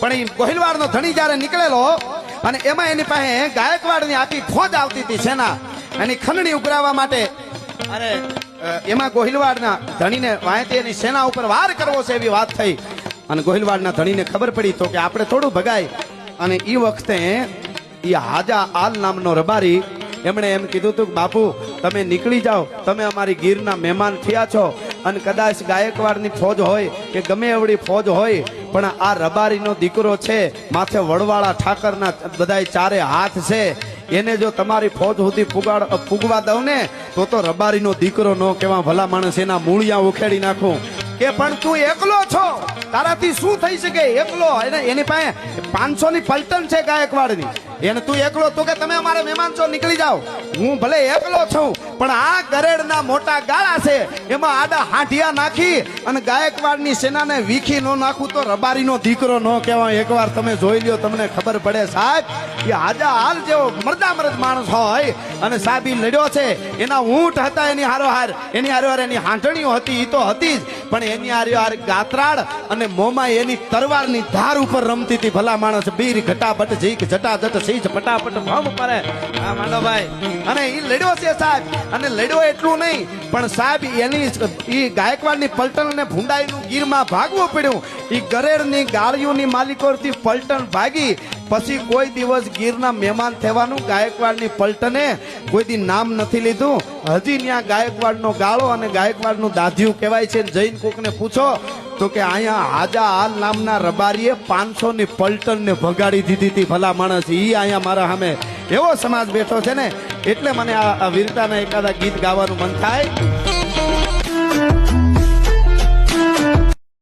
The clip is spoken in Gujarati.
પણ એ ગોહિલવાડનો ધણી જ્યારે નીકળેલો અને એમાં એની પાસે ગાયકવાડની આખી ફોજ આવતી હતી સેના એની ખંડણી ઉઘરાવવા માટે અરે. અ, એમાં ગોહિલવાડના ધણીને વાંચી એની સેના ઉપર વાર કરવો છે એવી વાત થઈ. અને ગોહિલવાડના ધણીને ખબર પડી તો કે આપણે થોડું ભગાય. અને એ વખતે એ હાજા આલ નામનો રબારી એમણે એમ કીધું હતું કે બાપુ તમે નીકળી જાઓ. તમે અમારી ગીરના મહેમાન થયા છો. અને કદાચ ગાયકવાડની ફોજ હોય કે ગમે એવડી ફોજ હોય પણ આ રબારીનો દીકરો છે, માથે વડવાળા ઠાકરના બધાય ચારે હાથ છે. એને જો તમારી ફોજ સુધી પુગાડ પુગવા દઉં ને, તો તો રબારીનો દીકરો ન કેવા ભલા માણસ એના મૂળિયા ઉખેડી નાખું. કે પણ તું એકલો છો? તારાથી શું થઈ શકે? એકલો. એને એની પાસે પાંચસો ની પલટન છે ગાયકવાડની. એને તું એકલો. તું કે તમે અમારા મહેમાન છો, નીકળી જાઓ. હું ભલે એકલો છું, પણ આ ગરેડના મોટા ગાળા છે. એમાં આડા હાંઠિયા નાખી અને ગાયકવાડની સેનાને વીખી ન નાખું તો રબારીનો દીકરો ન કહેવાય. એકવાર તમે જોઈ લ્યો, તમને ખબર પડે સાહેબ કે આજા હાલ જેવો મરદા મરદ માણસ હોય અને સાહેબ લડ્યો છે. એના ઊંટ હતા એની હારોહાર. એની હારોહાર એની હાંઠણીઓ હતી એ તો હતી જ. પણ એની આર્યો આર ગાત્રાળ અને મોમાં એની તરવારની ધાર ઉપર રમતી હતી. ભલા માણસ બીર ઘટાપટ જીક જટાજટ, સીજ, ફટાફટ, ભમ પડે આ માંડવભાઈ અને એ લડ્યો છે સાહેબ. અને લડ્યો એટલું નહીં, પણ સાહેબ એની એ ગાયકવાડની પલટણ અને ભૂંડાઈનું ગીરમાં ભાગવું પડ્યું. એ ગરેડની ગાળીઓની માલિકોથી પલટણ ભાગી પછી કોઈ દિવસ ગીરના મહેમાન થવાનું ગાયકવાડની પલટને કોઈ દી નામ નથી લીધું. હજી ત્યાં ગાયકવાડનો ગાળો અને ગાયકવાડનું દાધ્યું કહેવાય છે. જૈન કોકને પૂછો તો કે અહીંયા હાજા હાલ નામના રબારીએ પાંચસો ની પલટનને ભગાડી દીધી હતી. ભલા માણસ એ અહીંયા મારા સામે એવો સમાજ બેઠો છે ને. એટલે મને આ વીરતાના એકાદા ગીત ગાવાનું મન થાય.